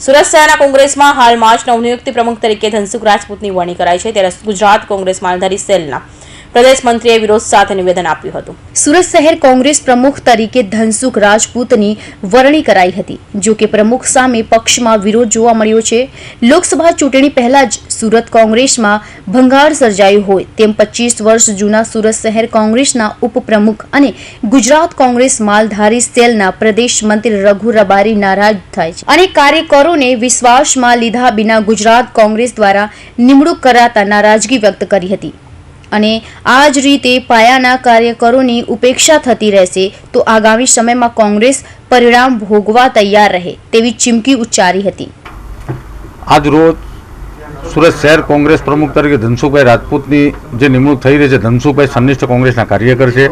સુરત શહેરના કોંગ્રેસમાં હાલ માર્ચ નવનિયુક્ત પ્રમુખ તરીકે ધનસુખ રાજપૂતની વરણી કરાઈ છે. ત્યારે ગુજરાત કોંગ્રેસ માલધારી સેલના પ્રદેશ મંત્રીએ વિરોધ સાથે નિવેદન આપ્યું હતું. સુરત શહેર કોંગ્રેસ પ્રમુખ તરીકે ધનસુખ રાજપૂતની વરણી કરાઈ હતી. જો કે પ્રમુખ સામે પક્ષમાં વિરોધ જોવા મળ્યો છે. લોકસભા ચૂંટણી પહેલા જ સુરત કોંગ્રેસમાં ભંગાર સર્જાયું હોય તેમ પચીસ વર્ષ જૂના સુરત શહેર કોંગ્રેસના ઉપપ્રમુખ અને ગુજરાત કોંગ્રેસ માલધારી સેલના પ્રદેશ મંત્રી રઘુ રબારી નારાજ થાય છે. અને કાર્યકરોને વિશ્વાસમાં લીધા બિના ગુજરાત કોંગ્રેસ દ્વારા નિમણૂક કરાતા નારાજગી વ્યક્ત કરી હતી. અને આ જ રીતે પાયાના કાર્યકરોની ઉપેક્ષા થતી રહેશે તો આગામી સમયમાં કોંગ્રેસ પરિણામ ભોગવા તૈયાર રહે તેવી ચીમકી ઉચ્ચારી હતી. આજ રોજ સુરત શહેર કોંગ્રેસ પ્રમુખ તરીકે ધનસુખભાઈ રાજપૂતની જે નિમણૂક થઈ રહી છે, ધનસુખભાઈ સંનિષ્ઠ કોંગ્રેસના કાર્યકર છે.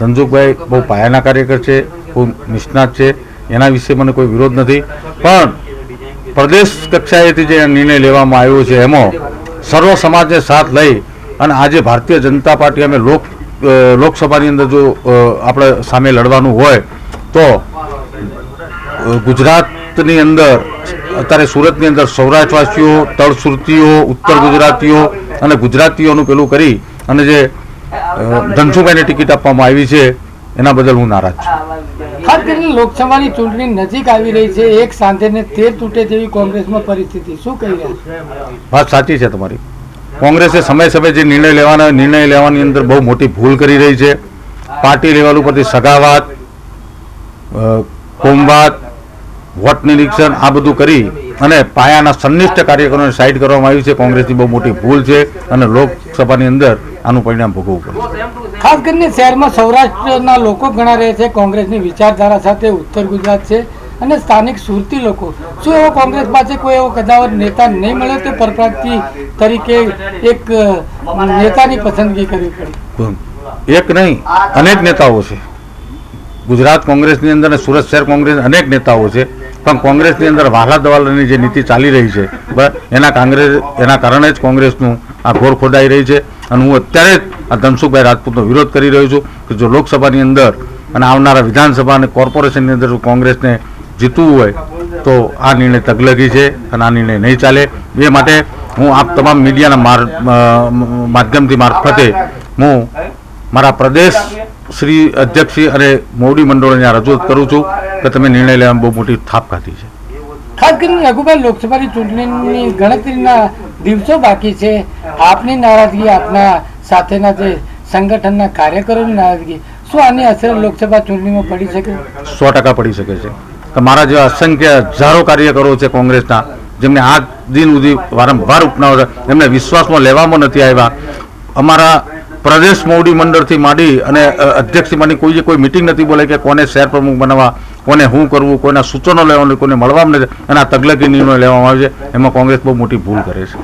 ધનસુખભાઈ બહુ પાયાના કાર્યકર છે, બહુ નિષ્ણાત છે. એના વિશે મને કોઈ વિરોધ નથી. પણ પ્રદેશ કક્ષાએથી જે નિર્ણય લેવામાં આવ્યો છે, એમાં સર્વ સમાજને સાથ લઈ અને આજે ભારતીય જનતા પાર્ટી અમે લોક લોકસભાની અંદર જો આપણે સામે લડવાનું હોય તો ગુજરાતની અંદર અત્યારે સુરતની અંદર સૌરાષ્ટ્રવાસીઓ તળસુરતીઓ ઉત્તર ગુજરાતીઓ અને ગુજરાતીઓનું પેલું કરી અને જે ધનસુભાઈને ટિકિટ આપવામાં આવી છે એના બદલ હું નારાજ છું. ખાસ કરીને લોકસભાની ચૂંટણી નજીક આવી રહી છે એક ને તેર તૂટે તેવી કોંગ્રેસમાં પરિસ્થિતિ. શું કહી રહ્યા વાત સાચી છે તમારી. કોંગ્રેસે સમય સમય જે નિર્ણય લેવાના, નિર્ણય લેવાની અંદર બહુ મોટી ભૂલ કરી રહી છે. પાર્ટી લેવલ ઉપરથી સગાવાત કોમવાત વોટ નિરીક્ષણ આ બધું કરી અને પાયાના સંનિષ્ઠ કાર્યકરોને સાઈડ કરવામાં આવ્યું છે. કોંગ્રેસની બહુ મોટી ભૂલ છે અને લોકસભાની અંદર આનું પરિણામ ભોગવવું પડશે. ખાસ કરીને શહેરમાં સૌરાષ્ટ્રના લોકો ઘણા રહે છે. કોંગ્રેસની વિચારધારા સાથે ઉત્તર ગુજરાત છે. અને સ્થાનિક સુરતી લોકો. શું એવો કોંગ્રેસ પાસે કોઈ એવો કદાવર નેતા નહીં મળે તો પરપ્રાંતિ તરીકે એક નેતાની પસંદગી કરવી પડી? એક નહીં, અનેક નેતાઓ છે. ગુજરાત કોંગ્રેસની અંદર અને સુરત શહેર કોંગ્રેસ અનેક નેતાઓ છે. પણ કોંગ્રેસની અંદર વાહલા દવાલાની જે નીતિ ચાલી રહી છે એના કોંગ્રેસ, એના કારણે જ કોંગ્રેસનું આ ઘોર ખોદાઈ રહી છે. અને હું અત્યારે જ આ ધનસુખભાઈ રાજપૂતનો વિરોધ કરી રહ્યો છું કે જો લોકસભાની અંદર અને આવનારા વિધાનસભા અને કોર્પોરેશનની અંદર કોંગ્રેસને જીતવું હોય તો આ નિર્ણય તગલગી છે અને આ નિર્ણય નહીં ચાલે. એ માટે હું આપ તમામ મીડિયાના માર માધ્યમથી મારફતે હું મારા પ્રદેશ શ્રી અધ્યક્ષશ્રી અને મોવડી મંડળને આ રજૂઆત કરું છું કે તમે નિર્ણય લેવામાં બહુ મોટી થાપ ખાધી છે. ખાસ કરીને રઘુભાઈ લોકસભાની ચૂંટણીની ગણતરીના દિવસો બાકી છે. આપની નારાજગી આપના સાથેના જે સંગઠનના કાર્યકરોની નારાજગી શું આની અસર લોકસભા ચૂંટણીમાં પડી શકે? સો ટકા પડી શકે છે. કે મારા જેવા અસંખ્ય હજારો કાર્યકરો છે કોંગ્રેસના, જેમને આજ દિન સુધી વારંવાર ઉપનાવ છે. એમને વિશ્વાસમાં લેવામાં નથી આવ્યા. અમારા પ્રદેશ મોવડી મંડળથી માંડી અને અધ્યક્ષથી માંડી કોઈ કોઈ મિટિંગ નથી બોલાય કે કોને શહેર પ્રમુખ બનાવવા, કોને શું કરવું, કોઈના સૂચનો લેવાનું કોને મળવામાં નથી અને આ તગલકી નિર્ણય લેવામાં આવે છે. એમાં કોંગ્રેસ બહુ મોટી ભૂલ કરે છે.